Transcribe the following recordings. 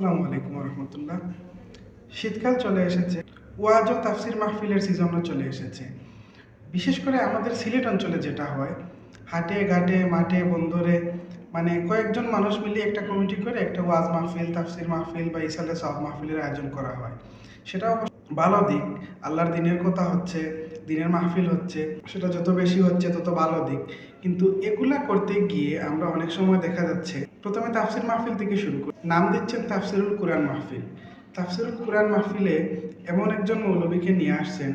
আসসালামু আলাইকুম রহমতুল্লাহ শীতকাল চলে এসেছে, ওয়াজ ও তাফসির মাহফিলের সিজনও চলে এসেছে। বিশেষ করে আমাদের সিলেট অঞ্চলে যেটা হয়, হাটে, ঘাটে, মাঠে, বন্দরে মানে কয়েকজন মানুষ মিলিয়ে একটা কমিটি করে একটা ওয়াজ মাহফিল, তাফসির মাহফিল বা ইসালে সব মাহফিলের আয়োজন করা হয়। সেটা ভালো দিক, আল্লাহর দিনের কথা হচ্ছে, দিনের মাহফিল হচ্ছে, সেটা যত বেশি হচ্ছে তত ভালো দিক। কিন্তু এগুলা করতে গিয়ে আমরা অনেক সময় দেখা যাচ্ছে প্রথমে তাফসির মাহফিল থেকে শুরু করি। নাম দিচ্ছেন তাফসিরুল কোরআন মাহফিল। তাফসিরুল কোরআন মাহফিলে এমন একজন মৌলবীকে নিয়ে আসছেন,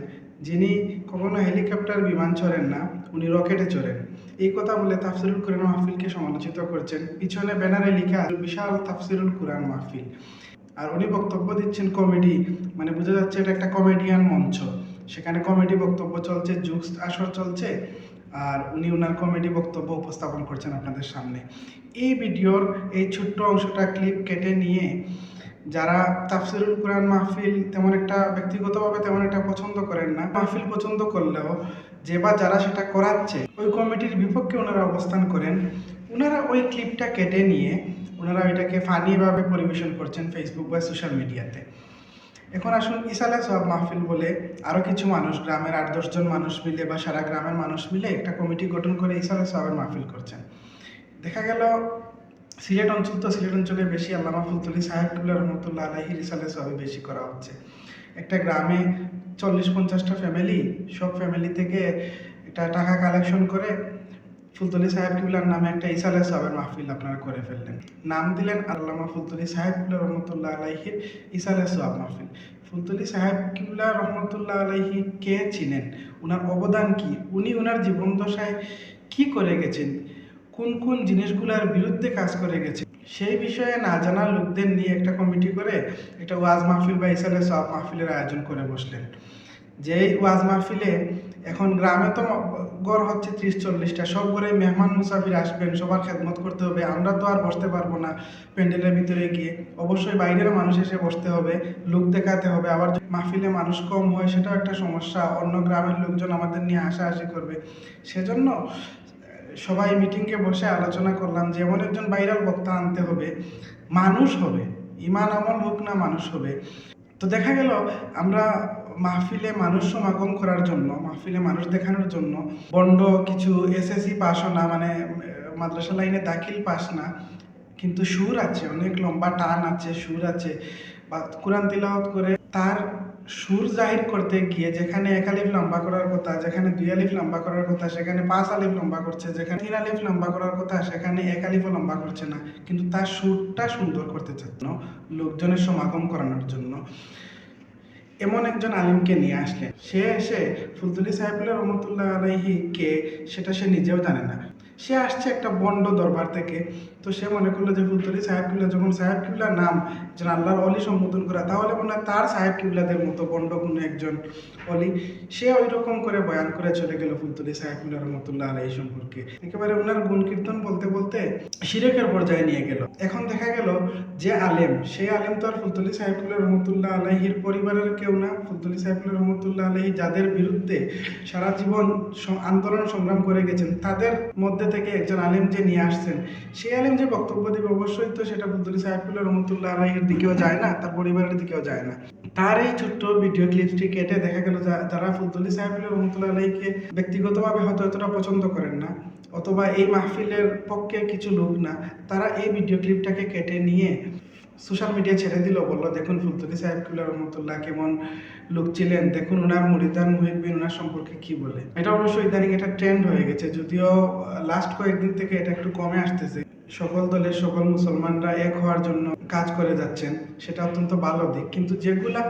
যিনি কখনো হেলিকপ্টার বিমান চড়েন না, উনি রকেটে চড়েন। এই কথা বলে তাফসিরুল কোরআন মাহফিলকে সমালোচিত করছেন। পিছনে ব্যানারে লেখা বিশাল তাফসিরুল কোরআন মাহফিল। আর উনি বক্তব্য দিচ্ছেন কমেডি মানে বোঝা যাচ্ছে এটা একটা কমেডিয়ান মঞ্চ। সেখানে কমেডি বক্তব্য চলছে জুকস আসর চলছে, আর উনি ওনার কমেডি বক্তব্য উপস্থাপন করছেন আপনাদের সামনে। এই ভিডিওর এই ছোট্ট অংশটা ক্লিপ কেটে নিয়ে যারা তাফসিরুল কোরআন মাহফিল তেমন একটা ব্যক্তিগতভাবে তেমন একটা পছন্দ করেন না, মাহফিল পছন্দ করলেও যে বা যারা সেটা করাচ্ছে, ওই কমিটির বিপক্ষে ওনারা অবস্থান করেন। ওনারা ওই ক্লিপটা কেটে নিয়ে ওনারা এটাকে ফানিভাবে পরিবেশন করছেন ফেসবুক বা সোশ্যাল মিডিয়াতে এখন আসুন ইসালে সব মাহফিল বলে আরও কিছু মানুষ, গ্রামের আট দশজন মানুষ মিলে বা সারা গ্রামের মানুষ মিলে একটা কমিটি গঠন করে ইসালে সবের মাহফিল করছেন। দেখা গেল, সিলেট অঞ্চল তো সিলেট অঞ্চলে বেশি আল্লামা ফুলতলি সাহেব রহমতুল্লাহ আলাহি রিসালে সবে বেশি করা হচ্ছে। একটা গ্রামে চল্লিশ পঞ্চাশটা ফ্যামিলি সব ফ্যামিলি থেকে একটা টাকা কালেকশন করে ফুলতলি সাহেব কিবুল্লার নামে একটা ইসালে সাহেবের মাহফিল আপনারা করে ফেললেন। নাম দিলেন আল্লামা ফুলতলি সাহেব কিবুল্লাহ রহমতুল্লাহ আলাইহির ইসালে সাহেব মাহফিল। ফুলতলি সাহেব কিবুল্লাহ রহমতুল্লাহ আলাইহি কে ছিলেন ওনার অবদান কি? উনি ওনার জীবন দশায় কি করে গেছেন? কোন কোন জিনিসগুলোর বিরুদ্ধে কাজ করে গেছে, সেই বিষয়ে না জানা লোকদের নিয়ে একটা কমিটি করে একটা ওয়াজ মাহফিল বা ইসালে সব মাহফিলের আয়োজন করে বসলেন। যেই ওয়াজ মাহফিলে এখন গ্রামে তো গড় হচ্ছে ত্রিশ চল্লিশটা, সব ঘরে মেহমান মুসাফির আসবেন, সবার খেদমত করতে হবে, আমরা তো আর বসতে পারব না প্যান্ডেলের ভিতরে গিয়ে। অবশ্যই বাইরের মানুষ এসে বসতে হবে, লোক দেখাতে হবে, আবার মাহফিলে মানুষ কম হয় সেটাও একটা সমস্যা, অন্য গ্রামের লোকজন আমাদের নিয়ে হাসাহাসি করবে। সেজন্য সবাই মিটিংকে বসে আলোচনা করলাম যে এমন একজন ভাইরাল বক্তা আনতে হবে, মানুষ হবে, ইমান আমল হোক না মানুষ হবে। তো দেখা গেল, আমরা মাহফিলে মানুষ সমাগম করার জন্য, মাহফিলে মানুষ দেখানোর জন্য, বন্ড কিছু এসএসসি পাসও না মানে মাদ্রাসা লাইনে দাখিল পাস না, কিন্তু সুর আছে, অনেক লম্বা টান আছে, সুর আছে, বা কোরআন তিলাওয়াত করে তার সুর জাহির করতে গিয়ে যেখানে এক আলিফ লম্বা করার কথা, যেখানে দুই আলিফ লম্বা করার কথা, সেখানে পাঁচ আলিফ লম্বা করছে, যেখানে তিন আলিফ লম্বা করার কথা, সেখানে এক আলিফও লম্বা করছে না। কিন্তু তার সুরটা সুন্দর করতে চাচ্ছ লোকজনের সমাগম করানোর জন্য। এমন একজন আলিমকে নিয়ে আসলেন। সে এসে ফুলতুলি সাহেবুল্লাহ রহমতুল্লাহ আলাইহি কে সেটা সে নিজেও জানে না। সে আসছে একটা বন্ড দরবার থেকে। তো সে মনে করল যে, ফুলতলি সাহেব কিবলা, যখন সাহেব কিবলার নাম যেন আল্লাহর অলি সম্বোধন করা, তাহলে মনে হয় তার সাহেব কিবলাদের মতো কোনো একজন অলি। সে ওই রকম করে বয়ান করে চলে গেল ফুলতলি সাহেব কিবলা রহমতুল্লাহ আলাই সম্পর্কে। একেবারে ওনার গুণ কীর্তন বলতে বলতে শিরেকের পর্যায়ে নিয়ে গেল। এখন দেখা গেল যে আলেম, সেই আলেম তো আর ফুলতলি সাহেবুল্লাহ রহমতুল্লাহ আলাহির পরিবারের কেউ না। ফুলতলি সাহেবুল্লাহ রহমতুল্লাহ আলাহি যাদের বিরুদ্ধে সারা জীবন আন্দোলন সংগ্রাম করে গেছেন, তাদের মধ্যে থেকে একজন আলেম যে নিয়ে আসছেন, সেই আলেম যে বক্তব্য দেবে অবশ্যই তো সেটা ফুলতলি সাহেবুল্লাহ রহমতুল্লাহ আলাহির দিকেও যায় না, তার পরিবারের দিকেও যায় না। তার এই ছোট্ট ভিডিও ক্লিপটি কেটে দেখা গেল যারা ফুলতলি সাহেবুল্লাহ রহমতুল্লাহ আলাহিকে ব্যক্তিগতভাবে হয়তো এতটা পছন্দ করেন না, অথবা এই মাহফিলের পক্ষে কিছু লোক না, তারা এই ভিডিও ক্লিপটাকে কেটে নিয়ে সোশ্যাল মিডিয়া ছেড়ে দিল, বলল, দেখুন ফুলতলি সাহেব কুল্লা রহমতুল্লাহ কেমন লোক ছিলেন, দেখুন ওনার মুরিদান মুহিবিন ওনার সম্পর্কে কি বলে? এটা অবশ্য ইদানিং এটা ট্রেন্ড হয়ে গেছে, যদিও লাস্ট কয়েকদিন থেকে এটা একটু কমে আসতেছে। সকল দলের সকল মুসলমানরা এক হওয়ার জন্য কাজ করে যাচ্ছেন, সেটা অত্যন্ত ভালো দিক। কিন্তু যেগুলা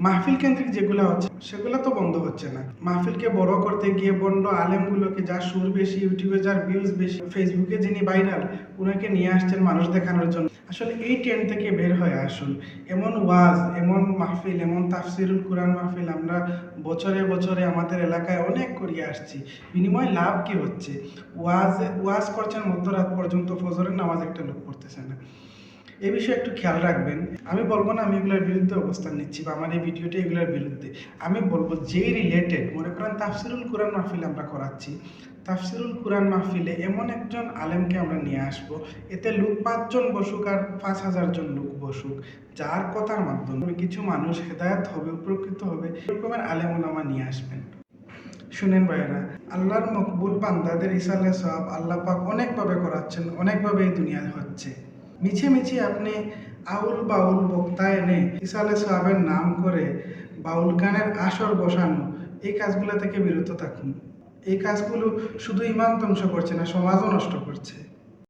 মাহফিল কেন্দ্রিক যেগুলা হচ্ছে সেগুলো তো বন্ধ হচ্ছে না। মাহফিলকে বড় করতে গিয়ে বন্ড আলেমগুলোকে যার সুর বেশি, ইউটিউবে যার ভিউজ বেশি, ফেসবুকে যিনি ভাইরাল ওনাকে নিয়ে আসছেন মানুষ দেখানোর জন্য। আসলে এই ট্রেন্ড থেকে বের হয়ে আসুন। এমন ওয়াজ, এমন মাহফিল, এমন তাফসিরুল কোরআন মাহফিল আমরা বছরে বছরে আমাদের এলাকায় অনেক করিয়ে আসছি। বিনিময় লাভ কি হচ্ছে? ওয়াজ ওয়াজ করছেন মধ্যরাত পর্যন্ত ফজরের নামাজ একটা লোক পড়তেছে না। এই বিষয়ে একটু খেয়াল রাখবেন। আমি বলব না আমি এগুলোর বিরুদ্ধে অবস্থান নিচ্ছি বা আমার এই ভিডিওটা এগুলোর বিরুদ্ধে। আমি বলব যেই রিলেটেড মনে করেন তাফসিরুল কোরআন মাহফিল আমরা করাচ্ছি। তাফসিরুল কুরআন মাহফিলে এমন একজন আলেমকে আমরা নিয়ে আসব, এতে লোক পাঁচজন বসুক আর পাঁচ হাজার জন লোক বসুক, যার কথার মাধ্যমে কিছু মানুষ হেদায়ত হবে, উপকৃত হবে, এরকমের আলেম ওলামা নিয়ে আসবেন। শুনেন ভাইয়েরা, আল্লাহর মকবুল বান্দাদের ইসালে সব আল্লাহ পাক অনেকভাবে করাচ্ছেন, অনেকভাবে এই দুনিয়ায় হচ্ছে। মিছে আপনি আউল বাউল বক্তা এনে ইসালে সাহাবের নাম করে বাউল গানের আসর বসানো, এই কাজগুলো থেকে বিরত থাকুন। এই কাজগুলো শুধু ইমান ধ্বংস করছে না, সমাজও নষ্ট করছে।